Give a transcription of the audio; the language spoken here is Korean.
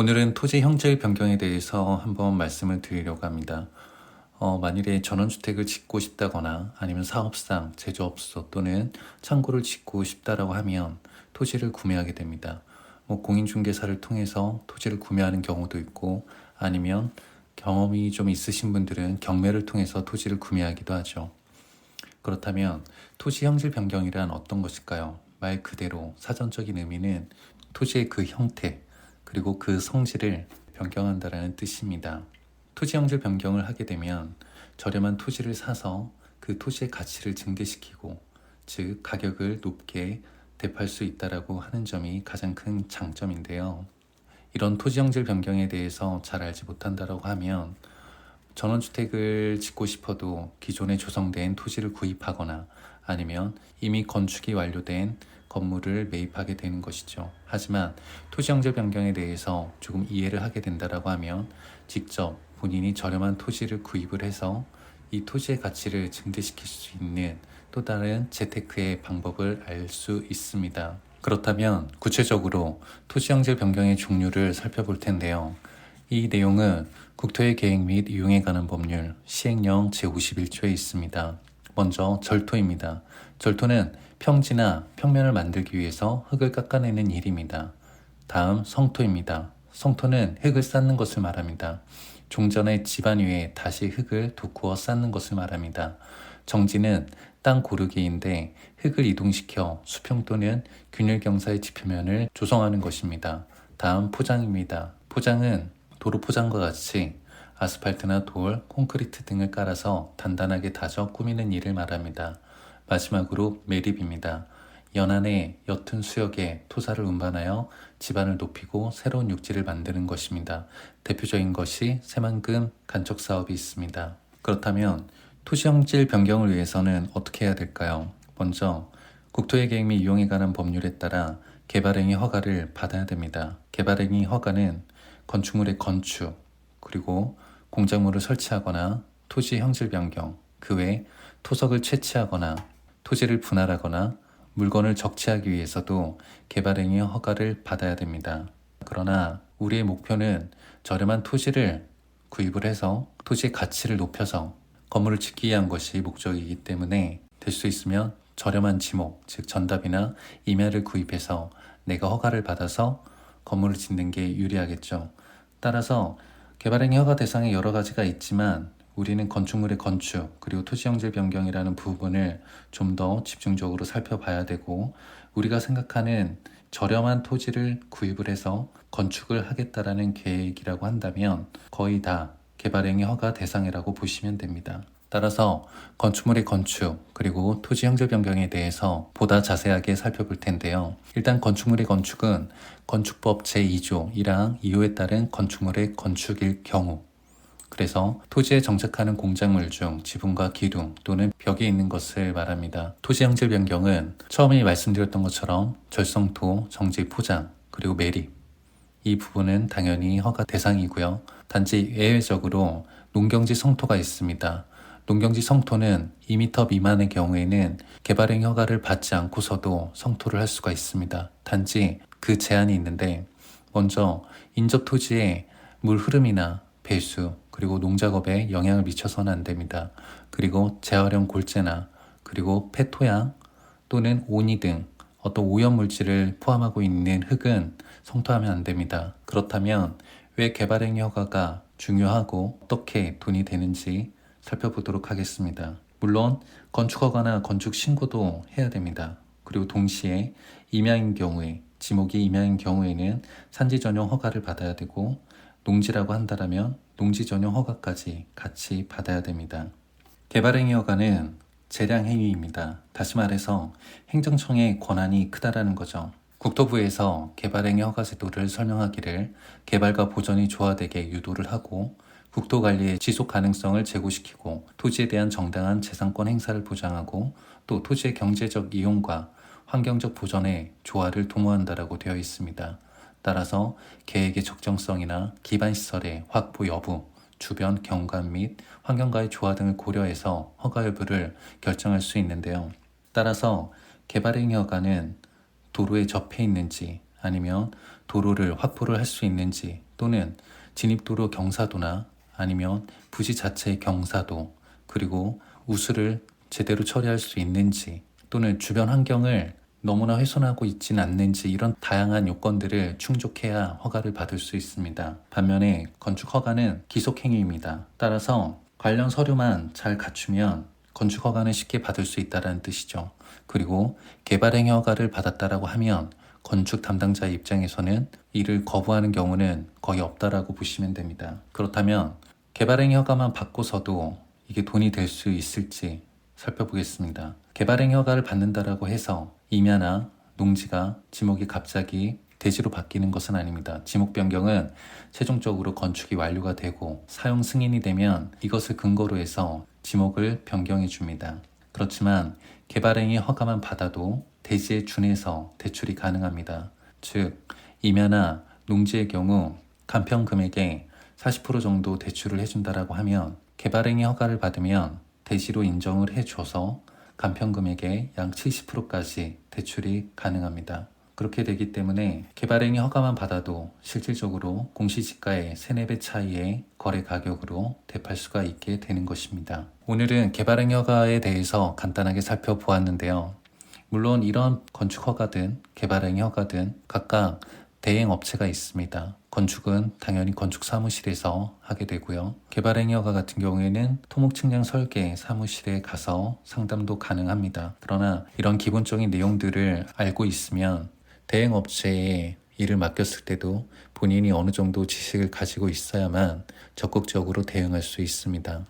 오늘은 토지 형질 변경에 대해서 한번 말씀을 드리려고 합니다. 어, 만일에 전원주택을 짓고 싶다거나 아니면 사업상, 제조업소 또는 창고를 짓고 싶다라고 하면 토지를 구매하게 됩니다. 뭐 공인중개사를 통해서 토지를 구매하는 경우도 있고 아니면 경험이 좀 있으신 분들은 경매를 통해서 토지를 구매하기도 하죠. 그렇다면 토지 형질 변경이란 어떤 것일까요? 말 그대로 사전적인 의미는 토지의 그 형태 그리고 그 성질을 변경한다라는 뜻입니다. 토지 형질 변경을 하게 되면 저렴한 토지를 사서 그 토지의 가치를 증대시키고 즉 가격을 높게 대팔 수 있다라고 하는 점이 가장 큰 장점인데요. 이런 토지 형질 변경에 대해서 잘 알지 못한다라고 하면 전원주택을 짓고 싶어도 기존에 조성된 토지를 구입하거나 아니면 이미 건축이 완료된 건물을 매입하게 되는 것이죠. 하지만 토지 형질 변경에 대해서 조금 이해를 하게 된다라고 하면 직접 본인이 저렴한 토지를 구입을 해서 이 토지의 가치를 증대시킬 수 있는 또 다른 재테크의 방법을 알 수 있습니다. 그렇다면 구체적으로 토지 형질 변경의 종류를 살펴볼 텐데요. 이 내용은 국토의 계획 및 이용에 관한 법률 시행령 제51조에 있습니다. 먼저 절토입니다. 절토는 평지나 평면을 만들기 위해서 흙을 깎아내는 일입니다. 다음 성토입니다. 성토는 흙을 쌓는 것을 말합니다. 종전의 집안 위에 다시 흙을 도구어 쌓는 것을 말합니다. 정지는 땅 고르기인데 흙을 이동시켜 수평 또는 균일 경사의 지표면을 조성하는 것입니다. 다음 포장입니다. 포장은 도로 포장과 같이 아스팔트나 돌, 콘크리트 등을 깔아서 단단하게 다져 꾸미는 일을 말합니다. 마지막으로 매립입니다. 연안의 옅은 수역에 토사를 운반하여 집안을 높이고 새로운 육지를 만드는 것입니다. 대표적인 것이 새만금 간척 사업이 있습니다. 그렇다면 토지 형질 변경을 위해서는 어떻게 해야 될까요? 먼저 국토의 계획 및 이용에 관한 법률에 따라 개발행위 허가를 받아야 됩니다. 개발행위 허가는 건축물의 건축, 그리고 공작물을 설치하거나 토지 형질 변경, 그 외 토석을 채취하거나 토지를 분할하거나 물건을 적치하기 위해서도 개발행위 허가를 받아야 됩니다. 그러나 우리의 목표는 저렴한 토지를 구입을 해서 토지의 가치를 높여서 건물을 짓기 위한 것이 목적이기 때문에 될 수 있으면 저렴한 지목, 즉 전답이나 임야를 구입해서 내가 허가를 받아서 건물을 짓는 게 유리하겠죠. 따라서 개발행위 허가 대상에 여러 가지가 있지만 우리는 건축물의 건축 그리고 토지 형질 변경이라는 부분을 좀 더 집중적으로 살펴봐야 되고 우리가 생각하는 저렴한 토지를 구입을 해서 건축을 하겠다라는 계획이라고 한다면 거의 다 개발행위 허가 대상이라고 보시면 됩니다. 따라서 건축물의 건축 그리고 토지 형질 변경에 대해서 보다 자세하게 살펴볼 텐데요. 일단 건축물의 건축은 건축법 제2조 1항 2호에 따른 건축물의 건축일 경우 그래서 토지에 정착하는 공작물 중 지붕과 기둥 또는 벽에 있는 것을 말합니다. 토지 형질 변경은 처음에 말씀드렸던 것처럼 절성토, 정지 포장, 그리고 매립 이 부분은 당연히 허가 대상이고요. 단지 예외적으로 농경지 성토가 있습니다. 농경지 성토는 2m 미만의 경우에는 개발행 허가를 받지 않고서도 성토를 할 수가 있습니다. 단지 그 제한이 있는데 먼저 인접 토지에 물 흐름이나 배수 그리고 농작업에 영향을 미쳐서는 안 됩니다. 그리고 재활용 골재나 그리고 폐토양 또는 오니 등 어떤 오염 물질을 포함하고 있는 흙은 성토하면 안 됩니다. 그렇다면 왜 개발행위 허가가 중요하고 어떻게 돈이 되는지 살펴보도록 하겠습니다. 물론 건축허가나 건축 신고도 해야 됩니다. 그리고 동시에 임야인 경우에 지목이 임야인 경우에는 산지 전용 허가를 받아야 되고 농지라고 한다면 농지 전용 허가까지 같이 받아야 됩니다. 개발행위 허가는 재량 행위입니다. 다시 말해서 행정청의 권한이 크다라는 거죠. 국토부에서 개발행위 허가 제도를 설명하기를 개발과 보전이 조화되게 유도를 하고 국토관리의 지속 가능성을 제고시키고 토지에 대한 정당한 재산권 행사를 보장하고 또 토지의 경제적 이용과 환경적 보전에 조화를 도모한다라고 되어 있습니다. 따라서 계획의 적정성이나 기반 시설의 확보 여부, 주변 경관 및 환경과의 조화 등을 고려해서 허가 여부를 결정할 수 있는데요. 따라서 개발행위 허가는 도로에 접해 있는지 아니면 도로를 확보를 할 수 있는지 또는 진입도로 경사도나 아니면 부지 자체의 경사도 그리고 우수를 제대로 처리할 수 있는지 또는 주변 환경을 너무나 훼손하고 있진 않는지 이런 다양한 요건들을 충족해야 허가를 받을 수 있습니다. 반면에 건축 허가는 기속 행위입니다. 따라서 관련 서류만 잘 갖추면 건축 허가는 쉽게 받을 수 있다는 뜻이죠. 그리고 개발 행위 허가를 받았다라고 하면 건축 담당자의 입장에서는 이를 거부하는 경우는 거의 없다라고 보시면 됩니다. 그렇다면 개발행위 허가만 받고서도 이게 돈이 될 수 있을지 살펴보겠습니다. 개발행위 허가를 받는다라고 해서 임야나 농지가 지목이 갑자기 대지로 바뀌는 것은 아닙니다. 지목 변경은 최종적으로 건축이 완료가 되고 사용 승인이 되면 이것을 근거로 해서 지목을 변경해 줍니다. 그렇지만 개발행위 허가만 받아도 대지에 준해서 대출이 가능합니다. 즉, 임야나 농지의 경우 간편 금액의 40% 정도 대출을 해준다라고 하면 개발행위 허가를 받으면 대지로 인정을 해줘서 간편 금액의 약 70%까지 대출이 가능합니다. 그렇게 되기 때문에 개발행위 허가만 받아도 실질적으로 공시지가의 3, 4배 차이의 거래 가격으로 대팔 수가 있게 되는 것입니다. 오늘은 개발행위 허가에 대해서 간단하게 살펴보았는데요. 물론 이런 건축 허가든 개발행위 허가든 각각 대행 업체가 있습니다. 건축은 당연히 건축 사무실에서 하게 되고요. 개발 행위 허가 같은 경우에는 토목 측량 설계 사무실에 가서 상담도 가능합니다. 그러나 이런 기본적인 내용들을 알고 있으면 대행 업체에 일을 맡겼을 때도 본인이 어느 정도 지식을 가지고 있어야만 적극적으로 대응할 수 있습니다.